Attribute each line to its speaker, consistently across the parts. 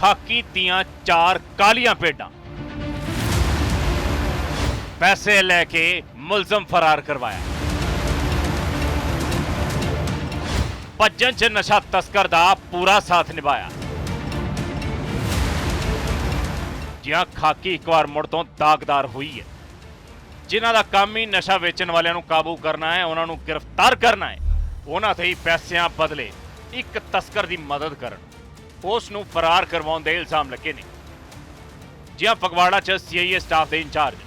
Speaker 1: ਖਾਕੀ ਦੀਆਂ ਚਾਰ ਕਾਲੀਆਂ ਭੇਡਾਂ। ਪੈਸੇ ਲੈ ਕੇ ਮੁਲਜ਼ਮ ਫਰਾਰ ਕਰਵਾਇਆ। ਭੱਜਣ 'ਚ ਨਸ਼ਾ ਤਸਕਰ ਦਾ ਪੂਰਾ ਸਾਥ ਨਿਭਾਇਆ। ਜਿਹਾਂ ਖਾਕੀ ਇੱਕ ਵਾਰ ਮੁੜ ਤੋਂ ਦਾਗਦਾਰ ਹੋਈ ਹੈ। ਜਿਨ੍ਹਾਂ ਦਾ ਕੰਮ ਹੀ ਨਸ਼ਾ ਵੇਚਣ ਵਾਲਿਆਂ ਨੂੰ ਕਾਬੂ ਕਰਨਾ ਹੈ, ਉਹਨਾਂ ਨੂੰ ਗ੍ਰਿਫਤਾਰ ਕਰਨਾ ਹੈ। ਉਹਨਾਂ ਤੇ ਹੀ ਪੈਸਿਆਂ ਬਦਲੇ ਇੱਕ ਤਸਕਰ ਦੀ ਮਦਦ ਕਰਨ। ਉਸ ਨੂੰ ਫਰਾਰ ਕਰਵਾਉਣ ਦੇ ਇਲਜ਼ਾਮ ਲੱਗੇ ਨੇ। ਜਿਹਾਂ ਫਗਵਾੜਾ 'ਚ ਸੀਆਈਏ ਸਟਾਫ ਦੇ ਇੰਚਾਰਜ,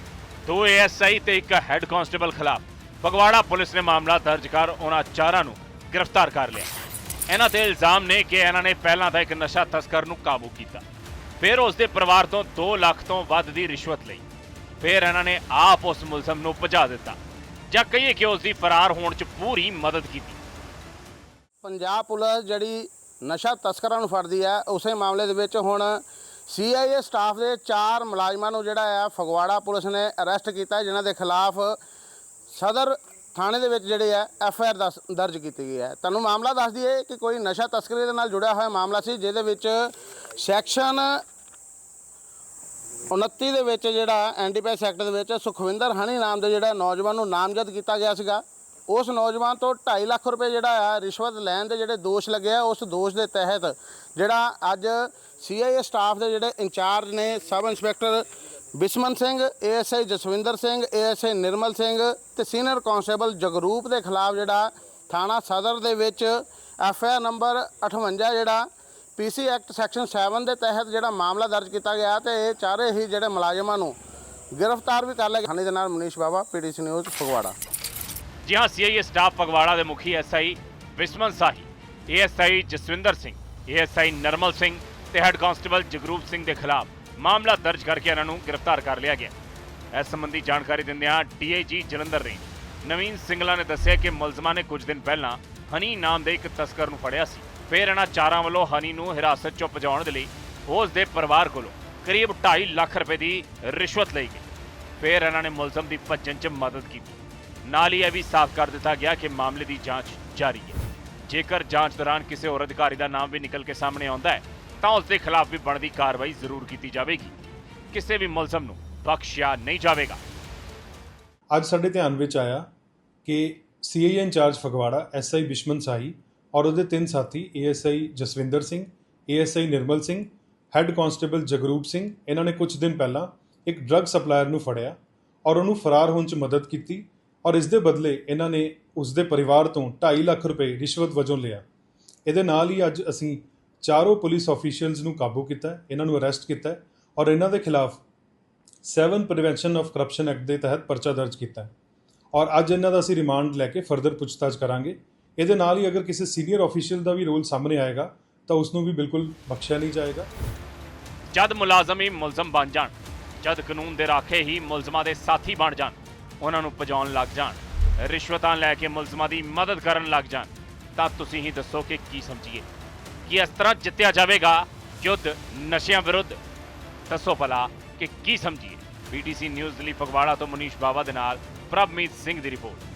Speaker 1: ਦੋ ਏਐਸਆਈ ਤੇ ਇੱਕ ਹੈੱਡ ਕਾਂਸਟੇਬਲ ਖਿਲਾਫ ਫਗਵਾੜਾ ਪੁਲਿਸ ਨੇ ਮਾਮਲਾ ਦਰਜ ਕਰ ਉਹਨਾਂ ਚਾਰਾਂ ਨੂੰ ਗ੍ਰਿਫਤਾਰ ਕਰ ਲਿਆ। ਇਹਨਾਂ ਤੇ ਇਲਜ਼ਾਮ ਨੇ ਕਿ ਇਹਨਾਂ ਨੇ ਪਹਿਲਾਂ ਤਾਂ ਇੱਕ ਨਸ਼ਾ ਤਸਕਰ ਨੂੰ ਕਾਬੂ ਕੀਤਾ। ਫਿਰ ਉਸ ਦੇ ਪਰਿਵਾਰ ਤੋਂ 2 ਲੱਖ ਤੋਂ ਵੱਧ ਦੀ ਰਿਸ਼ਵਤ ਲਈ। ਫਿਰ ਇਹਨਾਂ ਨੇ ਆਪ ਉਸ ਮੁਲਜ਼ਮ ਨੂੰ ਭਜਾ ਦਿੱਤਾ ਜਾਂ ਕਹੀਏ ਕਿ ਉਸ ਦੀ ਫਰਾਰ ਹੋਣ 'ਚ ਪੂਰੀ ਮਦਦ ਕੀਤੀ।
Speaker 2: ਪੰਜਾਬ ਪੁਲਿਸ ਜਿਹੜੀ ਨਸ਼ਾ ਤਸਕਰਾਂ ਨੂੰ ਫੜਦੀ ਹੈ। ਉਸੇ ਮਾਮਲੇ ਦੇ ਵਿੱਚ ਹੁਣ ਸੀਆਈਏ ਸਟਾਫ ਦੇ ਚਾਰ ਮੁਲਾਜ਼ਮਾਂ ਨੂੰ ਜਿਹੜਾ ਆ, ਫਗਵਾੜਾ ਪੁਲਿਸ ਨੇ ਅਰੈਸਟ ਕੀਤਾ। ਜਿਨ੍ਹਾਂ ਦੇ ਖਿਲਾਫ ਸਦਰ ਥਾਣੇ ਦੇ ਵਿੱਚ ਜਿਹੜੇ ਹੈ ਐਫ ਆਈ ਆਰ ਦਰਜ ਕੀਤੀ ਗਈ ਹੈ। ਤੁਹਾਨੂੰ ਮਾਮਲਾ ਦੱਸ ਦਈਏ ਕਿ ਕੋਈ ਨਸ਼ਾ ਤਸਕਰੀ ਦੇ ਨਾਲ ਜੁੜਿਆ ਹੋਇਆ ਮਾਮਲਾ ਸੀ, ਜਿਹਦੇ ਵਿੱਚ ਸੈਕਸ਼ਨ 29 ਦੇ ਵਿੱਚ ਜਿਹੜਾ ਐਨਡੀਪੀਐਸ ਐਕਟ ਦੇ ਵਿੱਚ ਸੁਖਵਿੰਦਰ ਹਣੀ ਨਾਮ ਦੇ ਜਿਹੜਾ ਨੌਜਵਾਨ ਨੂੰ ਨਾਮਜ਼ਦ ਕੀਤਾ ਗਿਆ ਸੀਗਾ। ਉਸ ਨੌਜਵਾਨ ਤੋਂ 2.5 ਲੱਖ ਰੁਪਏ ਜਿਹੜਾ ਆ, ਰਿਸ਼ਵਤ ਲੈਣ ਦੇ ਜਿਹੜੇ ਦੋਸ਼ ਲੱਗਿਆ ਉਸ ਦੋਸ਼ ਦੇ ਤਹਿਤ ਜਿਹੜਾ ਅੱਜ ਸੀਆਈਏ ਸਟਾਫ ਦੇ ਜਿਹੜੇ ਇੰਚਾਰਜ ਨੇ, sub inspector Bishman Singh ASI Jaswinder Singh ASI Nirmal Singh ਤੇ ਸੀਨੀਅਰ ਕਾਂਸਟੇਬਲ ਜਗਰੂਪ ਦੇ ਖਿਲਾਫ ਜਿਹੜਾ ਥਾਣਾ ਸਦਰ ਦੇ ਵਿੱਚ ਐਫਆਈਆਰ ਨੰਬਰ 58 ਜਿਹੜਾ ਪੀਸੀ ਐਕਟ ਸੈਕਸ਼ਨ 7 ਦੇ ਤਹਿਤ ਜਿਹੜਾ ਮਾਮਲਾ ਦਰਜ ਕੀਤਾ ਗਿਆ ਤੇ ਇਹ ਚਾਰੇ ਹੀ ਜਿਹੜੇ ਮੁਲਾਜ਼ਮਾਂ ਨੂੰ ਗ੍ਰਿਫਤਾਰ ਵੀ ਕਰ ਲਿਆ ਗਿਆ ਥਾਣੇ ਦੇ ਨਾਲ ਮਨੀਸ਼ ਬਾਬਾ ਪੀਡੀਸੀ ਨਿਊਜ਼ ਫਗਵਾੜਾ।
Speaker 1: ਜੀ ਹਾਂ ਸੀਆਈਏ ਸਟਾਫ ਫਗਵਾੜਾ ਦੇ ਮੁਖੀ SI Bishman Sahi ASI Jaswinder Singh ASI Narmal Singh ਤੇ ਹੈੱਡ ਕਾਂਸਟੇਬਲ ਜਗਰੂਪ ਸਿੰਘ ਦੇ ਖਿਲਾਫ ਮਾਮਲਾ ਦਰਜ ਕਰਕੇ ਇਹਨਾਂ ਨੂੰ ਗ੍ਰਿਫਤਾਰ ਕਰ ਲਿਆ ਗਿਆ। ਇਸ ਸੰਬੰਧੀ ਜਾਣਕਾਰੀ ਦਿੰਦਿਆਂ ਡੀਆਈਜੀ ਜਲੰਧਰ ਰੇਂਜ ਨਵੀਨ ਸਿੰਗਲਾ ਨੇ ਦੱਸਿਆ ਕਿ ਮੁਲਜ਼ਮਾਂ ਨੇ ਕੁਝ ਦਿਨ ਪਹਿਲਾਂ ਹਨੀ ਨਾਮ ਦੇ ਇੱਕ ਤਸਕਰ ਨੂੰ ਫੜਿਆ ਸੀ। ਫਿਰ ਇਹਨਾਂ ਚਾਰਾਂ ਵੱਲੋਂ ਹਨੀ ਨੂੰ ਹਿਰਾਸਤ 'ਚੋਂ ਪਹੁੰਚਾਉਣ ਦੇ ਲਈ ਉਸ ਦੇ ਪਰਿਵਾਰ ਕੋਲੋਂ ਕਰੀਬ 2.5 ਲੱਖ ਰੁਪਏ ਦੀ ਰਿਸ਼ਵਤ ਲਈ ਗਈ। ਫਿਰ ਇਹਨਾਂ ਨੇ ਮੁਲਜ਼ਮ ਦੀ ਭੱਜਣ 'ਚ ਮਦਦ ਕੀਤੀ। ਨਾਲ ਹੀ ਇਹ ਵੀ ਸਾਫ਼ ਕਰ ਦਿੱਤਾ ਗਿਆ ਕਿ ਮਾਮਲੇ ਦੀ ਜਾਂਚ ਜਾਰੀ ਹੈ। ਜੇਕਰ ਜਾਂਚ ਦੌਰਾਨ ਕਿਸੇ ਹੋਰ ਅਧਿਕਾਰੀ ਦਾ ਨਾਮ ਵੀ ਨਿਕਲ ਕੇ ਸਾਹਮਣੇ ਆਉਂਦਾ ਹੈ, ਤਾਂ ਉਸ ਦੇ ਖਿਲਾਫ ਵੀ ਬਣਦੀ ਕਾਰਵਾਈ ਜ਼ਰੂਰ ਕੀਤੀ ਜਾਵੇਗੀ। ਕਿਸੇ ਵੀ ਮੁਲਜ਼ਮ ਨੂੰ ਬਖਸ਼ਿਆ ਨਹੀਂ ਜਾਵੇਗਾ।
Speaker 3: ਅੱਜ ਸਾਡੇ ਧਿਆਨ ਵਿੱਚ ਆਇਆ ਕਿ CI incharge Phagwara SI Bishman Sahi ਔਰ ਉਹਦੇ ਤਿੰਨ ਸਾਥੀ ASI Jaswinder Singh ASI Nirmal Singh, head constable Jagroop Singh, ਇਹਨਾਂ ਨੇ ਕੁਝ ਦਿਨ ਪਹਿਲਾਂ ਇੱਕ ਡਰੱਗ ਸਪਲਾਇਰ ਨੂੰ ਫੜਿਆ ਔਰ ਉਹਨੂੰ ਫਰਾਰ ਹੋਣ 'ਚ ਮਦਦ ਕੀਤੀ ਔਰ ਇਸ ਦੇ ਬਦਲੇ ਇਹਨਾਂ ਨੇ ਉਸ ਦੇ ਪਰਿਵਾਰ ਤੋਂ 2.5 ਲੱਖ ਰੁਪਏ ਰਿਸ਼ਵਤ ਵਜੋਂ ਲਿਆ। ਇਹਦੇ ਨਾਲ ਹੀ ਅੱਜ ਅਸੀਂ ਚਾਰੋਂ ਪੁਲਿਸ ਆਫੀਸ਼ੀਅਲਸ ਨੂੰ ਕਾਬੂ ਕੀਤਾ, ਇਹਨਾਂ ਨੂੰ ਅਰੈਸਟ ਕੀਤਾ ਔਰ ਇਹਨਾਂ ਦੇ ਖਿਲਾਫ 7 ਪ੍ਰੀਵੈਂਸ਼ਨ ਆਫ ਕਰਪਸ਼ਨ ਐਕਟ ਦੇ ਤਹਿਤ ਪਰਚਾ ਦਰਜ ਕੀਤਾ। ਔਰ ਅੱਜ ਇਹਨਾਂ ਦਾ ਅਸੀਂ ਰਿਮਾਂਡ ਲੈ ਕੇ ਫਰਦਰ ਪੁੱਛਤਾਛ ਕਰਾਂਗੇ। ਇਹਦੇ ਨਾਲ ਹੀ ਅਗਰ ਕਿਸੇ ਸੀਨੀਅਰ ਆਫੀਸ਼ੀਅਲ ਦਾ ਵੀ ਰੋਲ ਸਾਹਮਣੇ ਆਏਗਾ, ਤਾਂ ਉਸ ਨੂੰ ਵੀ ਬਿਲਕੁਲ ਬਖਸ਼ਿਆ ਨਹੀਂ ਜਾਏਗਾ।
Speaker 1: ਜਦ ਮੁਲਾਜ਼ਮ ਹੀ ਮੁਲਜ਼ਮ ਬਣ ਜਾਣ, ਜਦ ਕਾਨੂੰਨ ਦੇ ਰਾਖੇ ਹੀ ਮੁਲਜ਼ਮਾਂ ਦੇ ਸਾਥੀ ਬਣ ਜਾਣ ਉਹਨਾਂ ਨੂੰ ਪਜਾਉਣ ਲੱਗ ਜਾਣ, ਰਿਸ਼ਵਤਾਂ ਲੈ ਕੇ ਮੁਲਜ਼ਮਾਂ ਦੀ ਮਦਦ ਕਰਨ ਲੱਗ ਜਾਣ, ਤਾਂ ਤੁਸੀਂ ਹੀ ਦੱਸੋ ਕਿ ਕੀ ਸਮਝੀਏ? ਕਿ ਇਸ ਤਰ੍ਹਾਂ ਜਿੱਤਿਆ ਜਾਵੇਗਾ? ਯੁੱਧ ਨਸ਼ਿਆਂ ਵਿਰੁੱਧ? ਦੱਸੋ ਭਲਾ ਕਿ ਕੀ ਸਮਝੀਏ? ਬੀਟੀਸੀ ਨਿਊਜ਼ ਲਈ ਫਗਵਾੜਾ ਤੋਂ ਮਨੀਸ਼ ਬਾਵਾ ਦੇ ਨਾਲ ਪ੍ਰਭਮੀਤ ਸਿੰਘ ਦੀ ਰਿਪੋਰਟ।